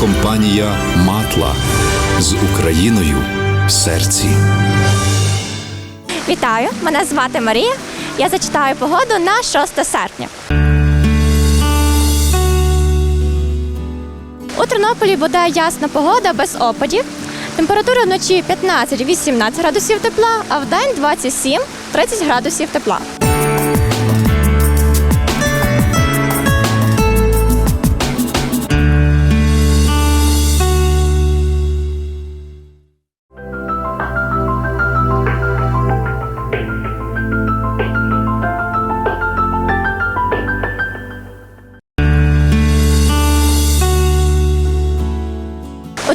компанія Матла з Україною в серці. Вітаю! Мене звати Марія. Я зачитаю погоду на 6 серпня. У Тернополі буде ясна погода без опадів. Температура вночі 15-18 градусів тепла, а вдень 27-30 градусів тепла.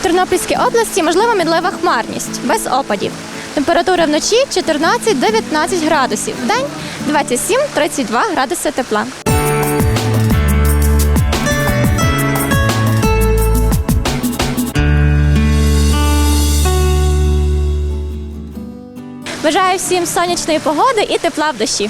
Тернопільській області можлива мінлива хмарність без опадів. Температура вночі 14-19 градусів, вдень 27-32 градуси тепла. Бажаю всім сонячної погоди і тепла в душі.